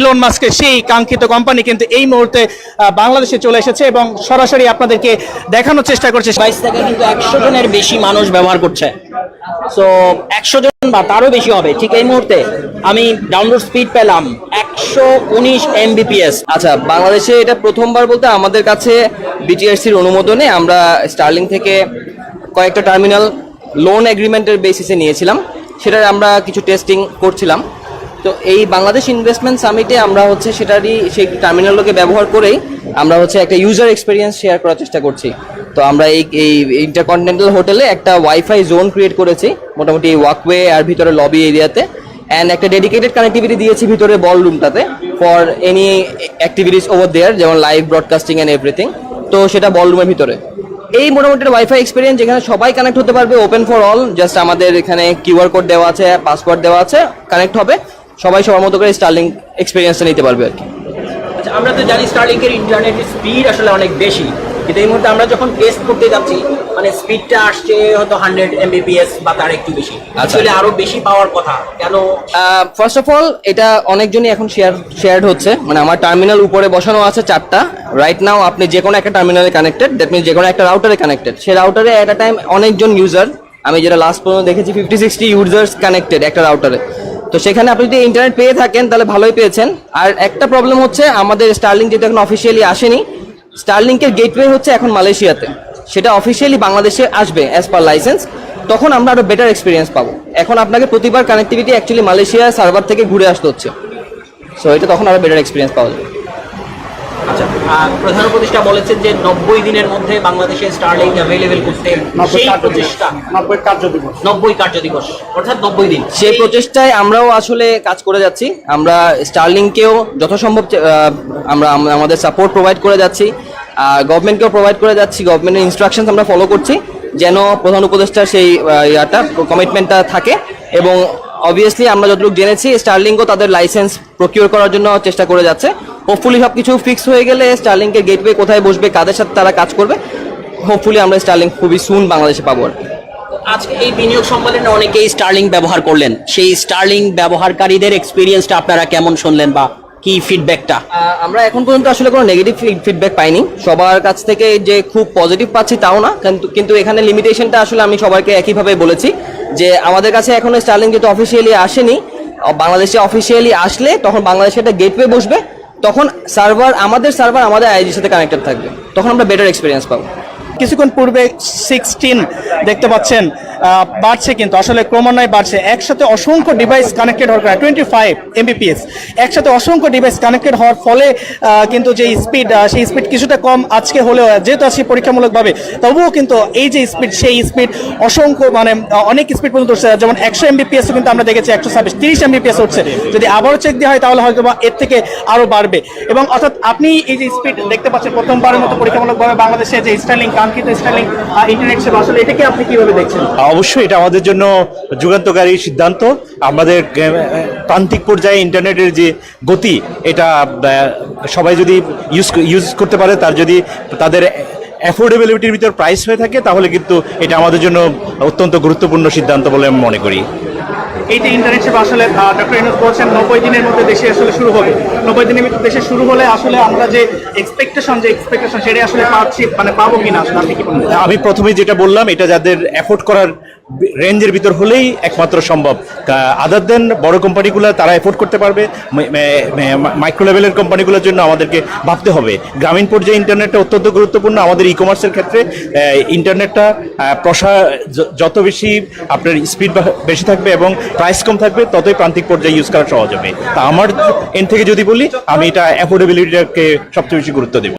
Elon মাস্কের সেই কাঙ্ক্ষিত কোম্পানি কিন্তু এই মুহূর্তে বাংলাদেশে চলে এসেছে এবং সরাসরি আপনাদেরকে দেখানোর চেষ্টা করছে। বাইশ থেকে কিন্তু একশো জনের বেশি মানুষ ব্যবহার করছে। সো একশো জন বা তারও বেশি হবে। ঠিক এই মুহূর্তে আমি ডাউনলোড স্পিড পেলাম একশো উনিশ এমবিপিএস আচ্ছা বাংলাদেশে এটা প্রথমবার বলতে আমাদের কাছে বিটিআরসির অনুমোদনে আমরা স্টার্লিং থেকে কয়েকটা টার্মিনাল লোন এগ্রিমেন্টের বেসিসে নিয়েছিলাম। সেটার আমরা কিছু টেস্টিং করছিলাম। তো এই বাংলাদেশ ইনভেস্টমেন্ট সামিটে আমরা হচ্ছে সেটারই সেই টার্মিনালকে ব্যবহার করেই আমরা হচ্ছে একটা ইউজার এক্সপিরিয়েন্স শেয়ার করার চেষ্টা করছি। তো আমরা এই এই ইন্টারকন্টিনেন্টাল হোটেলে একটা ওয়াইফাই জোন ক্রিয়েট করেছি, মোটামুটি ওয়াকওয়ে আর ভিতরে লবি এরিয়াতে অ্যান্ড একটা ডেডিকেটেড কানেক্টিভিটি দিয়েছি ভিতরে বল রুমটাতে for any activities over there যেমন লাইভ ব্রডকাস্টিং অ্যান্ড এভরিথিং তো সেটা বল রুমের ভিতরে। এই মোটামুটি ওয়াইফাই এক্সপিরিয়েন্স যেখানে সবাই কানেক্ট হতে পারবে ওপেন ফর অল জাস্ট আমাদের এখানে কিউআর কোড দেওয়া আছে পাসওয়ার্ড দেওয়া আছে কানেক্ট হবে। সবাই সবার মতো করে স্টার্লিং এক্সপিরিয়েন্সটা নিতে পারবে আর কি। আচ্ছা আমরা তো জানি স্টারলিংকের ইন্টারনেটের স্পিড আসলে অনেক বেশি। কিন্তু এই মুহূর্তে আমরা যখন টেস্ট করতে যাচ্ছি মানে স্পিডটা আসছে হয়তো হান্ড্রেড এমবিপিএস বা তার একটু বেশি। আসলে আরও বেশি পাওয়ার কথা। কেন? ফার্স্ট অফ অল এটা অনেকজনই এখন শেয়ার শেয়ারড হচ্ছে। মানে আমার টার্মিনাল উপরে বসানো আছে চারটা। রাইট নাও আপনি যে কোনো একটা টার্মিনালে কানেক্টেড দ্যাট মিনস যে কোনো একটা রাউটারে কানেক্টেড সেই রাউটারে এট আ টাইম অনেকজন ইউজার আমি যেটা লাস্ট পর্যন্ত দেখেছি ফিফটি সিক্সটি ইউজার্স কানেক্টেড একটা রাউটারে তো সেখানে আপনি যদি ইন্টারনেট পেয়ে থাকেন, তাহলে ভালোই পেয়েছেন। আর একটা প্রবলেম হচ্ছে, আমাদের স্টার্লিং যেটা এখন অফিসিয়ালি আসেনি স্টারলিংকের গেটওয়ে হচ্ছে এখন মালয়েশিয়াতে। সেটা অফিসিয়ালি বাংলাদেশে আসবে অ্যাজ পার লাইসেন্স তখন আমরা আরও বেটার এক্সপিরিয়েন্স পাবো। এখন আপনাকে প্রতিবার কানেক্টিভিটি অ্যাকচুয়ালি মালয়েশিয়া সার্ভার থেকে ঘুরে আসতে হচ্ছে। সো এটা তখন আরও বেটার এক্সপিরিয়েন্স পাওয়া যাবে। আচ্ছা প্রধান উপদেষ্টা বলেছেন যে নব্বই দিনের মধ্যে বাংলাদেশে স্টারলিং অ্যাভেলেবেল করতে সেই প্রচেষ্টা নব্বই কার্য দিবস নব্বই কার্য দিবস অর্থাৎ নব্বই দিন। সেই প্রচেষ্টায় আমরাও আসলে কাজ করে যাচ্ছি। আমরা স্টারলিংকেও যথাসম্ভব আমরা আমাদের সাপোর্ট প্রোভাইড করে যাচ্ছি। গভর্নমেন্টকেও প্রোভাইড করে যাচ্ছি। গভর্নমেন্টের ইনস্ট্রাকশনস আমরা ফলো করছি যেন প্রধান উপদেষ্টার সেই ইয়াটা কমিটমেন্টটা থাকে এবং অবভিয়াসলি আমরা যতটুকু জেনেছি স্টারলিংকও তাদের লাইসেন্স প্রকিউর করার জন্য চেষ্টা করে যাচ্ছে। হোপফুলি সব কিছু ফিক্স হয়ে গেলে স্টারলিংকের গেটওয়ে কোথায় বসবে কাদের সাথে তারা কাজ করবে হোপফুলি আমরা স্টারলিংক খুবই সুন বাংলাদেশে পাবো আর কি। আজকে এই বিনিয়োগ সম্মেলনে অনেকেই স্টার্লিং ব্যবহার করলেন। সেই স্টার্লিং ব্যবহারকারীদের এক্সপিরিয়েন্সটা আপনারা কেমন শুনলেন বা কি ফিডব্যাকটা আমরা এখন পর্যন্ত আসলে কোনো নেগেটিভ ফিডব্যাক পাইনি। সবার কাছ থেকে যে খুব পজিটিভ পাচ্ছি তাও না কিন্তু কিন্তু এখানে লিমিটেশনটা আসলে আমি সবাইকে একইভাবে বলেছি। যে আমাদের কাছে এখনও স্টার্লিং যেহেতু অফিসিয়ালি আসেনি। বাংলাদেশে অফিসিয়ালি আসলে তখন বাংলাদেশে একটা গেটওয়ে বসবে, তখন সার্ভার আমাদের সার্ভার আমাদের আইজির সাথে কানেক্টেড থাকবে। তখন আমরা বেটার এক্সপিরিয়েন্স পাবো। কিছুক্ষণ পূর্বে সিক্সটিন দেখতে পাচ্ছেন বাড়ছে কিন্তু, আসলে ক্রমান্বয়ে বাড়ছে। একসাথে অসংখ্য ডিভাইস কানেক্টেড হওয়ার কারণে টোয়েন্টি ফাইভ এমবিপিএস একসাথে অসংখ্য ডিভাইস কানেক্টেড হওয়ার ফলে কিন্তু যে স্পিড সেই স্পিড কিছুটা কম আজকে হলেও, যেহেতু আজকে পরীক্ষামূলকভাবে, তবুও কিন্তু এই যে স্পিড সেই স্পিড অসংখ্য মানে অনেক স্পিড পর্যন্ত উঠছে। যেমন একশো এমবিপিএস কিন্তু আমরা দেখেছি, একশো ছাব্বিশ, তিরিশ এমবিপিএস উঠছে। যদি আবারও চেক দেওয়া হয়, তাহলে হয়তো বা এর থেকে আরও বাড়বে। এবং অর্থাৎ আপনি এই যে স্পিড দেখতে পাচ্ছেন, প্রথমবারের মতো পরীক্ষামূলকভাবে বাংলাদেশে যে স্টাইলিং কাঙ্ক্ষিত স্টাইলিং ইন্টারনেট সেবা, আসলে এটাকে আপনি কীভাবে দেখছেন? অবশ্যই এটা আমাদের জন্য যুগান্তকারী সিদ্ধান্ত। আমাদের প্রান্তিক পর্যায়ে ইন্টারনেটের যে গতি, এটা সবাই যদি ইউজ ইউজ করতে পারে, তার যদি তাদের অ্যাফোর্ডেবিলিটির ভিতর প্রাইস হয়ে থাকে, তাহলে কিন্তু এটা আমাদের জন্য অত্যন্ত গুরুত্বপূর্ণ সিদ্ধান্ত বলে আমি মনে করি। এই যে ইন্টারনেট আসলে ডক্টর ইনুস বলছেন, নব্বই দিনের মধ্যে দেশে আসলে শুরু হবে। নব্বই দিনের মধ্যে দেশে শুরু হলে আসলে আমরা যে এক্সপেকটেশন যে এক্সপেকটেশন সেটাই আসলে পাচ্ছি মানে পাবো কিনা, আসলে আমি প্রথমে যেটা বললাম, এটা যাদের এফোর্ড করার রেঞ্জের ভিতর হলেই একমাত্র সম্ভব। আদার দেন বড় কোম্পানিগুলো তারা এফোর্ড করতে পারবে মাইক্রো লেভেলের কোম্পানিগুলোর জন্য আমাদেরকে ভাবতে হবে। গ্রামীণ পর্যায়ে ইন্টারনেটটা অত্যন্ত গুরুত্বপূর্ণ। আমাদের ই কমার্সের ক্ষেত্রে ইন্টারনেটটা প্রসার যত বেশি আপনার স্পিড বেশি থাকবে এবং প্রাইস কম থাকবে, ততই প্রান্তিক পর্যায়ে ইউজ করা সহজ হবে। তা আমার এন থেকে যদি বলি, আমি এটা অ্যাফোর্ডেবিলিটিটাকে সবচেয়ে বেশি গুরুত্ব দেবো।